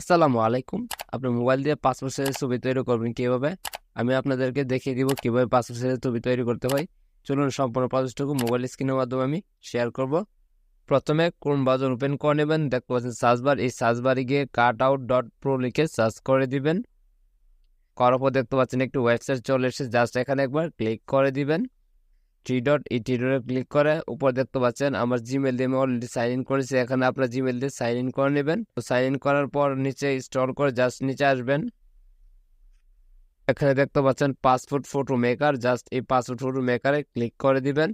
আসসালামু আলাইকুম। আপনি মোবাইল দিয়ে পাসপোর্ট সাইজের ছবি তৈরি করবেন কীভাবে? আমি আপনাদেরকে দেখিয়ে দিব কীভাবে পাসপোর্ট সাইজের ছবি তৈরি করতে হয়। চলুন সম্পূর্ণ প্রসেসটুকু মোবাইল স্ক্রিনের মাধ্যমে আমি শেয়ার করব। প্রথমে কোন বাজার ওপেন করে নেবেন, দেখতে পাচ্ছেন সার্চ বার এই সার্চ বারে গিয়ে কাট আউট ডট প্রো লিখে সার্চ করে দিবেন। করার পর দেখতে পাচ্ছেন একটি ওয়েবসাইট চলে এসেছে জাস্ট এখানে একবার ক্লিক করে দিবেন। থ্রি ডট এই থ্রি ডটে ক্লিক করে, উপর দেখতে পাচ্ছেন আমার জিমেল দিয়ে আমি অলরেডি সাইন ইন করেছি, এখানে আপনার জিমেল দিয়ে সাইন ইন করে নেবেন। তো সাইন ইন করার পর নিচে স্টল করে জাস্ট নিচে আসবেন। এখানে দেখতে পাচ্ছেন পাসপোর্ট ফটো মেকার জাস্ট এই পাসপোর্ট ফটো মেকারে ক্লিক করে দিবেন।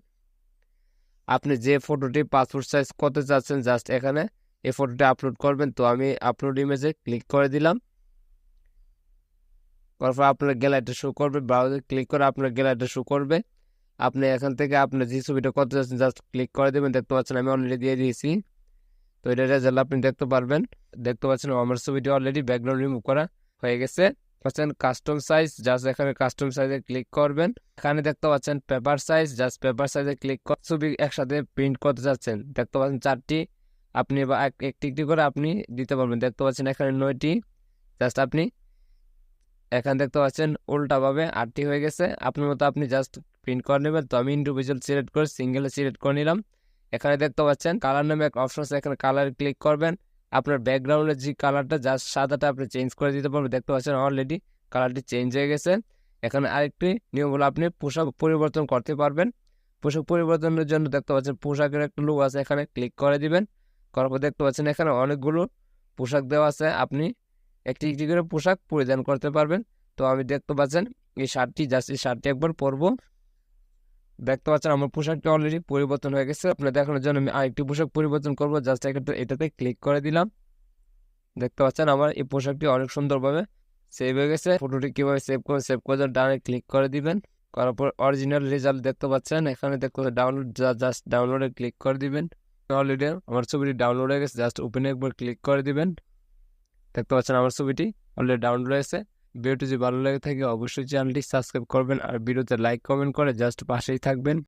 আপনি যে ফটোটি পাসপোর্ট সাইজ করতে চাচ্ছেন জাস্ট এখানে এই ফটোটি আপলোড করবেন। তো আমি আপলোড ইমেজে ক্লিক করে দিলাম। তারপর আপনার গ্যালারিটা শো করবে ব্রাউজার ক্লিক করে আপনার গ্যালারিটা শো করবে। আপনি এখান থেকে আপনার যে ছবিটা করতে চাচ্ছেন জাস্ট ক্লিক করে দেবেন, দেখতে পাচ্ছেন আমি অলরেডি দিয়ে দিয়েছি। তো এটা রেজাল্ট আপনি দেখতে পারবেন। দেখতে পাচ্ছেন আমার ছবিটি অলরেডি ব্যাকগ্রাউন্ড রিমুভ করা হয়ে গেছে। পাচ্ছেন কাস্টম সাইজ জাস্ট এখানে কাস্টম সাইজে ক্লিক করবেন। এখানে দেখতে পাচ্ছেন পেপার সাইজ জাস্ট পেপার সাইজে ক্লিক করে ছবি একসাথে প্রিন্ট করতে চাচ্ছেন দেখতে পাচ্ছেন চারটি। আপনি বা এক- একটি একটি করে আপনি দিতে পারবেন। দেখতে পাচ্ছেন এখানে নয়টি। জাস্ট আপনি এখানে দেখতে পাচ্ছেন উল্টাভাবে আটটি হয়ে গেছে। আপনার মতো আপনি জাস্ট প্রিন্ট করে নেবেন। তো আমি ইন্ডিভিজুয়াল সিলেক্ট করে সিঙ্গেলে সিলেক্ট করে নিলাম। এখানে দেখতে পাচ্ছেন কালার নামে এক অপশন আছে, এখানে কালার ক্লিক করবেন। আপনার ব্যাকগ্রাউন্ডের যে কালারটা জাস্ট সাদাটা আপনি চেঞ্জ করে দিতে পারবেন। দেখতে পাচ্ছেন অলরেডি কালারটি চেঞ্জ হয়ে গেছে। এখানে আরেকটি নিয়ম আপনি পোশাক পরিবর্তন করতে পারবেন। পোশাক পরিবর্তনের জন্য দেখতে পাচ্ছেন পোশাকের একটা লুক আছে, এখানে ক্লিক করে দিবেন। করার পর দেখতে পাচ্ছেন এখানে অনেকগুলো পোশাক দেওয়া আছে। আপনি একটি একটি করে পোশাক পরিধান করতে পারবেন। তো আমি দেখতে পাচ্ছেন এই শার্টটি জাস্ট এই শার্টটি একবার পরবো। দেখতে পাচ্ছেন আমার পোশাকটা অলরেডি পরিবর্তন হয়ে গেছে। আপনার দেখানোর জন্য আমি আরেকটি পোশাক পরিবর্তন করব। জাস্ট একটা এটাতে ক্লিক করে দিলাম। দেখতে পাচ্ছেন আমার এই পোশাকটি অনেক সুন্দরভাবে সেভ হয়ে গেছে। ফটোটি কীভাবে সেভ করে সেভ করে ডানে ক্লিক করে দিবেন। করার পর অরিজিনাল রেজাল্ট দেখতে পাচ্ছেন। এখানে দেখতে পাচ্ছেন ডাউনলোড জাস্ট ডাউনলোডে ক্লিক করে দিবেন। অলরেডি আমার ছবিটি ডাউনলোড হয়ে গেছে। জাস্ট ওপেনে একবার ক্লিক করে দিবেন। দেখতে পাচ্ছেন আমার ছবিটি অলরেডি ডাউনলোড হয়েছে ভিডিওটি যদি ভালো লাগে থাকে অবশ্যই চ্যানেলটি সাবস্ক্রাইব করবেন আর ভিডিওতে লাইক, কমেন্ট করে জাস্ট পাশেই থাকবেন।